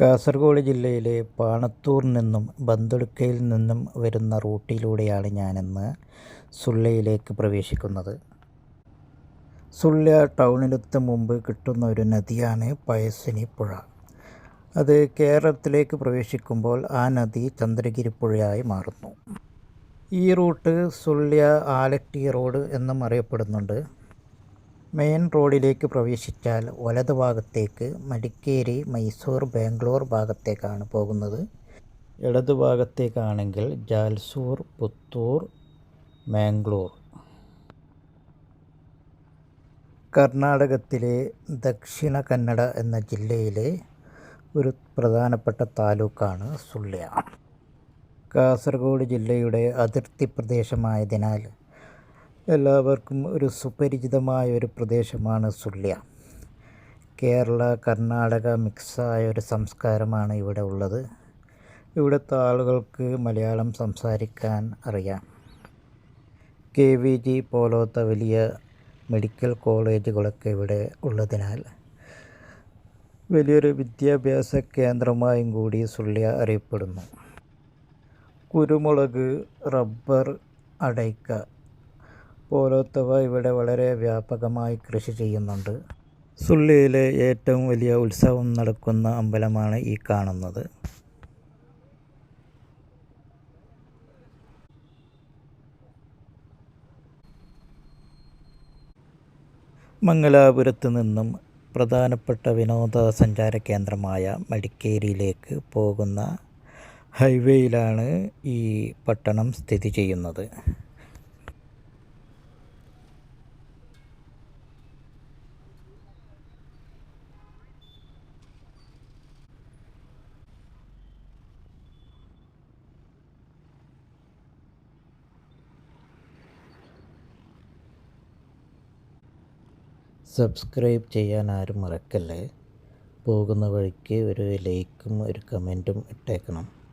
കാസർഗോഡ് ജില്ലയിലെ പാണത്തൂർ നിന്നും ബന്തുടുക്കയിൽ നിന്നും വരുന്ന റൂട്ടിലൂടെയാണ് ഞാനിന്ന് സുള്ളയിലേക്ക് പ്രവേശിക്കുന്നത്. സുള്ള ടൗണിലെത്തും മുമ്പ് കിട്ടുന്ന ഒരു നദിയാണ് പയസ്സിനി പുഴ. അത് കേരളത്തിലേക്ക് പ്രവേശിക്കുമ്പോൾ ആ നദി ചന്ദ്രഗിരി പുഴയായി മാറുന്നു. ഈ റൂട്ട് സുള്ളിയ ആലട്ടി റോഡ് എന്നും അറിയപ്പെടുന്നുണ്ട്. മെയിൻ റോഡിലേക്ക് പ്രവേശിച്ചാൽ വലത് ഭാഗത്തേക്ക് മടിക്കേരി മൈസൂർ ബാംഗ്ലൂർ ഭാഗത്തേക്കാണ് പോകുന്നത്. ഇടത് ഭാഗത്തേക്കാണെങ്കിൽ ജാൽസൂർ പുത്തൂർ മാംഗ്ലൂർ. കർണാടകത്തിലെ ദക്ഷിണ കന്നഡ എന്ന ജില്ലയിലെ ഒരു പ്രധാനപ്പെട്ട താലൂക്കാണ് സുള്ളിയ. കാസർഗോഡ് ജില്ലയുടെ അതിർത്തി പ്രദേശമായതിനാൽ എല്ലാവർക്കും ഒരു സുപരിചിതമായ ഒരു പ്രദേശമാണ് സുള്ളിയ കേരള കർണാടക മിക്സായ ഒരു സംസ്കാരമാണ് ഇവിടെ ഉള്ളത്. ഇവിടുത്തെ ആളുകൾക്ക് മലയാളം സംസാരിക്കാൻ അറിയാം. കെ വി ജി പോലത്തെ വലിയ മെഡിക്കൽ കോളേജുകളൊക്കെ ഇവിടെ ഉള്ളതിനാൽ വലിയൊരു വിദ്യാഭ്യാസ കേന്ദ്രമായും കൂടി സുള്ളിയ അറിയപ്പെടുന്നു. കുരുമുളക് റബ്ബർ അടയ്ക്ക പോലത്തവ ഇവിടെ വളരെ വ്യാപകമായി കൃഷി ചെയ്യുന്നുണ്ട്. സുള്ളിയിലെ ഏറ്റവും വലിയ ഉത്സവം നടക്കുന്ന അമ്പലമാണ് ഈ കാണുന്നത്. മംഗലാപുരത്ത് നിന്നും പ്രധാനപ്പെട്ട വിനോദസഞ്ചാര കേന്ദ്രമായ മടിക്കേരിയിലേക്ക് പോകുന്ന ഹൈവേയിലാണ് ഈ പട്ടണം സ്ഥിതി ചെയ്യുന്നത്. സബ്സ്ക്രൈബ് ചെയ്യാൻ ആരും മറക്കല്ലേ? പോകുന്ന വഴിക്ക് ഒരു ലൈക്കും ഒരു കമന്റും ഇട്ടേക്കണം.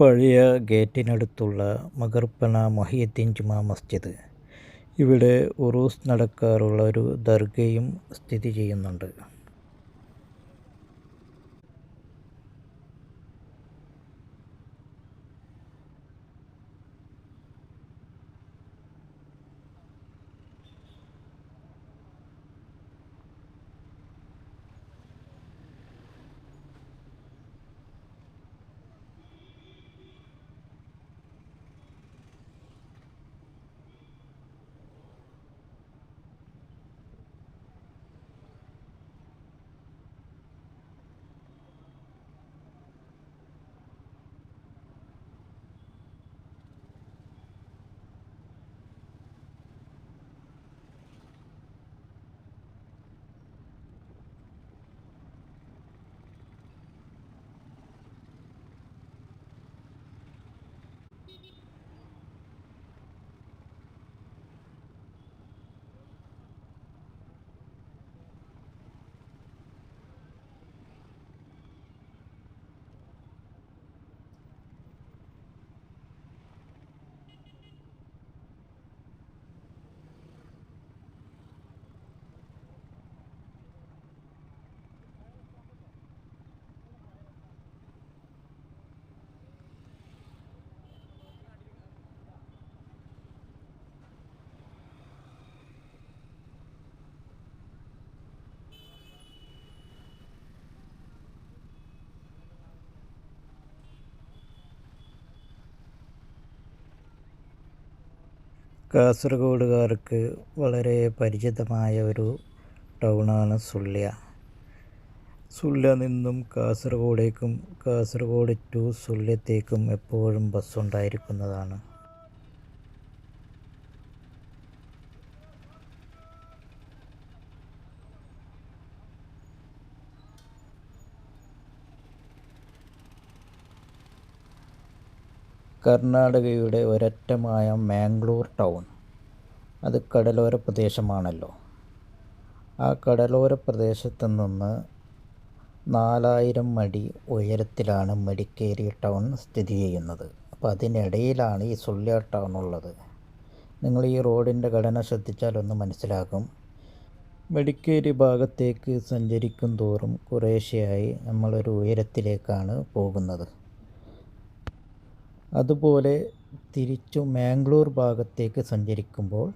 പഴയ ഗേറ്റിനടുത്തുള്ള മകർപ്പന മൊഹിയത്തിൻ ജുമാ മസ്ജിദ്. ഇവിടെ ഉറൂസ് നടക്കാറുള്ള ഒരു ദർഗയും സ്ഥിതി ചെയ്യുന്നുണ്ട്. കാസർഗോഡുകാർക്ക് വളരെ പരിചിതമായ ഒരു ടൗണാണ് സുള്ളിയ. സുള്ളിയ നിന്നും കാസർഗോഡേക്കും കാസർഗോഡ് ടു സുള്ളിയത്തേക്കും എപ്പോഴും ബസ്സുണ്ടായിരിക്കുന്നതാണ്. കർണാടകയുടെ ഒരറ്റമായ മാംഗ്ലൂർ ടൗൺ. അത് കടലോര പ്രദേശമാണല്ലോ. ആ കടലോര പ്രദേശത്ത് നിന്ന് നാലായിരം അടി ഉയരത്തിലാണ് മടിക്കേരി ടൗൺ സ്ഥിതി ചെയ്യുന്നത്. അപ്പോൾ അതിനിടയിലാണ് ഈ സുള്ളിയ ടൗൺ ഉള്ളത്. നിങ്ങൾ ഈ റോഡിന്റെ ഘടന ശ്രദ്ധിച്ചാൽ ഒന്ന് മനസ്സിലാക്കും. മെഡിക്കേരി ഭാഗത്തേക്ക് സഞ്ചരിക്കും തോറും കുറേശ്ശെയായി നമ്മളൊരു ഉയരത്തിലേക്കാണ് പോകുന്നത്. അതുപോലെ തിരിച്ചു മാംഗ്ലൂർ ഭാഗത്തേക്ക് സഞ്ചരിക്കുമ്പോൾ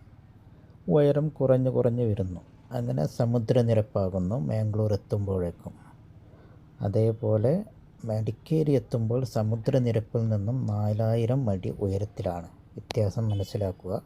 ഉയരം കുറഞ്ഞു കുറഞ്ഞു വരുന്നു. അങ്ങനെ സമുദ്രനിരപ്പാകുന്നു മാംഗ്ലൂർ എത്തുമ്പോഴേക്കും. അതേപോലെ മടിക്കേരി എത്തുമ്പോൾ സമുദ്രനിരപ്പിൽ നിന്നും നാലായിരം അടി ഉയരത്തിലാണ്. വ്യത്യാസം മനസ്സിലാക്കുക.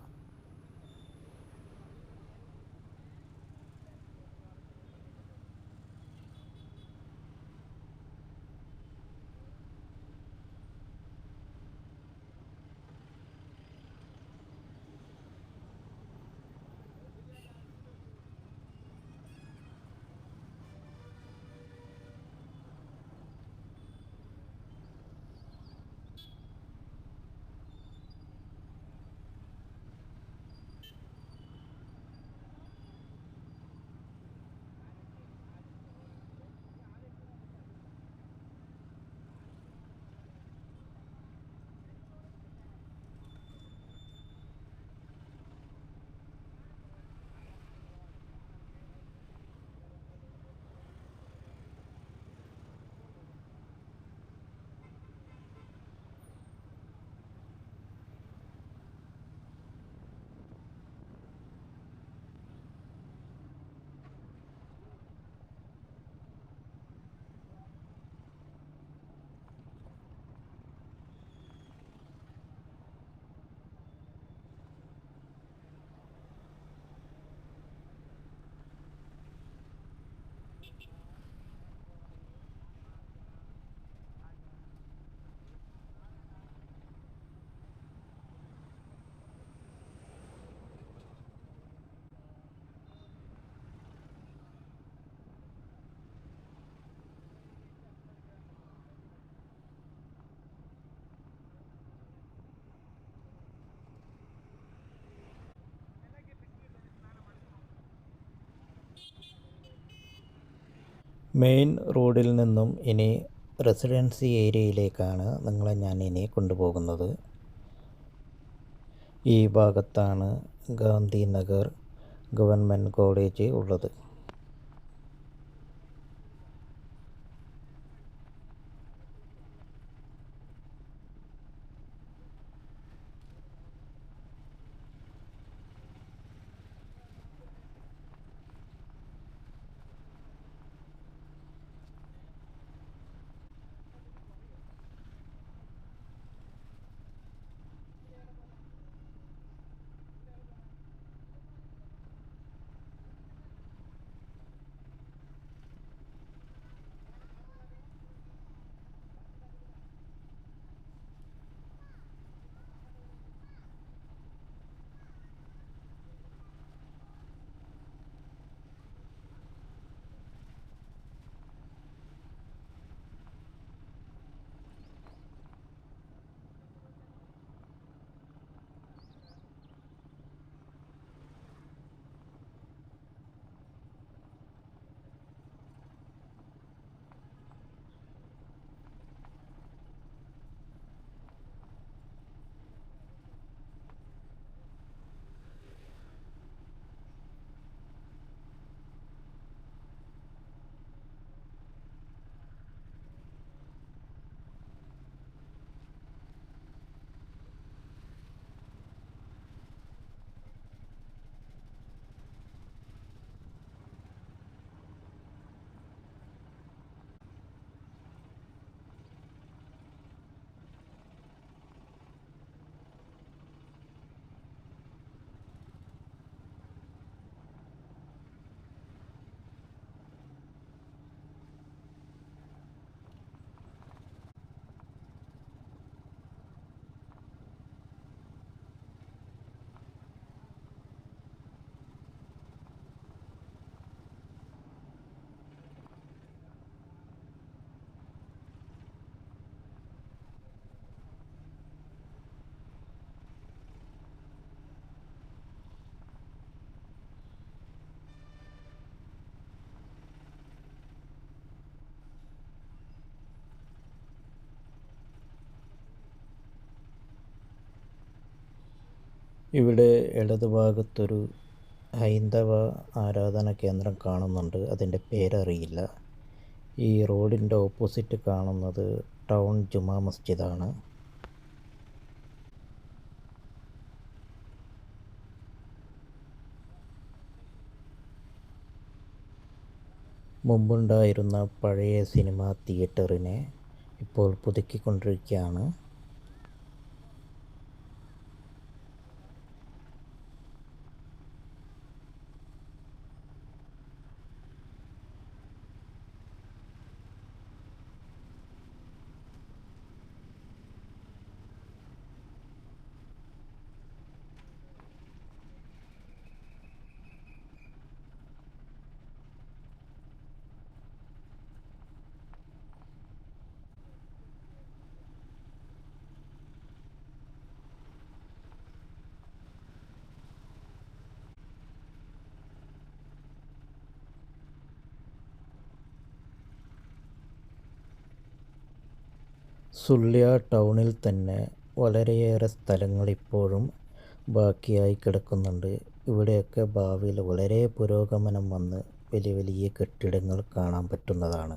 മെയിൻ റോഡിൽ നിന്നും ഇനി റെസിഡൻസി ഏരിയയിലേക്കാണ് നിങ്ങളെ ഞാൻ ഇനി കൊണ്ടുപോകുന്നത്. ഈ ഭാഗത്താണ് ഗാന്ധിനഗർ ഗവൺമെന്റ് കോളേജ് ഉള്ളത്. ഇവിടെ ഇടതുഭാഗത്തൊരു ഹൈന്ദവ ആരാധന കേന്ദ്രം കാണുന്നുണ്ട്. അതിന്റെ പേരറിയില്ല. ഈ റോഡിന്റെ ഓപ്പോസിറ്റ് കാണുന്നത് ടൗൺ ജുമാ മസ്ജിദാണ്. മുമ്പുണ്ടായിരുന്ന പഴയ സിനിമാ തിയേറ്ററിനെ ഇപ്പോൾ പുതുക്കിക്കൊണ്ടിരിക്കുകയാണ്. സുള്ളിയ ടൗണിൽ തന്നെ വളരെയേറെ സ്ഥലങ്ങൾ ഇപ്പോഴും ബാക്കിയായി കിടക്കുന്നുണ്ട്. ഇവിടെയൊക്കെ ഭാവിയിൽ വളരെ പുരോഗമനം വന്ന് വലിയ വലിയ കെട്ടിടങ്ങൾ കാണാൻ പറ്റുന്നതാണ്.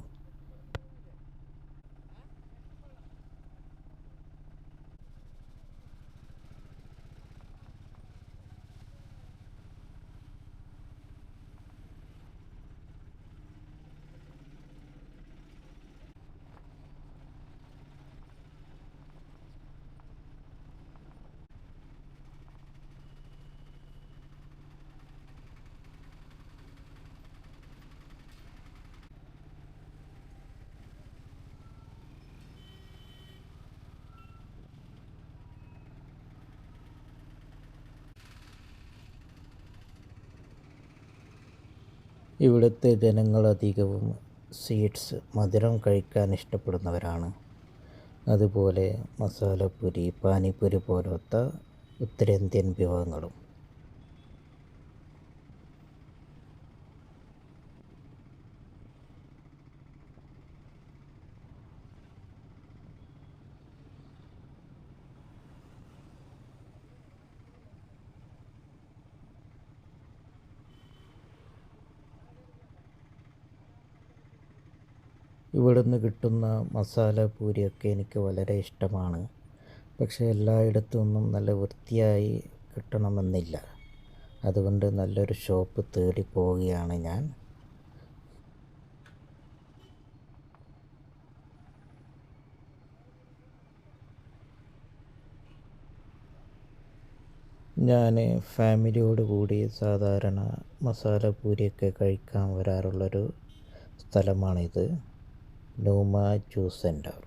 ഇവിടുത്തെ ജനങ്ങളധികവും സ്വീറ്റ്സ് മധുരം കഴിക്കാൻ ഇഷ്ടപ്പെടുന്നവരാണ്. അതുപോലെ മസാലപ്പുരി പാനിപ്പുരി പോലത്തെ ഉത്തരേന്ത്യൻ വിഭവങ്ങളും. ഇവിടുന്ന് കിട്ടുന്ന മസാല പൂരിയൊക്കെ എനിക്ക് വളരെ ഇഷ്ടമാണ്. പക്ഷേ എല്ലായിടത്തും ഒന്നും നല്ല വൃത്തിയായി കിട്ടണമെന്നില്ല. അതുകൊണ്ട് നല്ലൊരു ഷോപ്പ് തേടി പോവുകയാണ് ഞാൻ. ഞാൻ ഫാമിലിയോട് കൂടി സാധാരണ മസാല പൂരിയൊക്കെ കഴിക്കാൻ വരാറുള്ളൊരു സ്ഥലമാണിത്. നൂമ ജ്യൂസ് സെന്റർ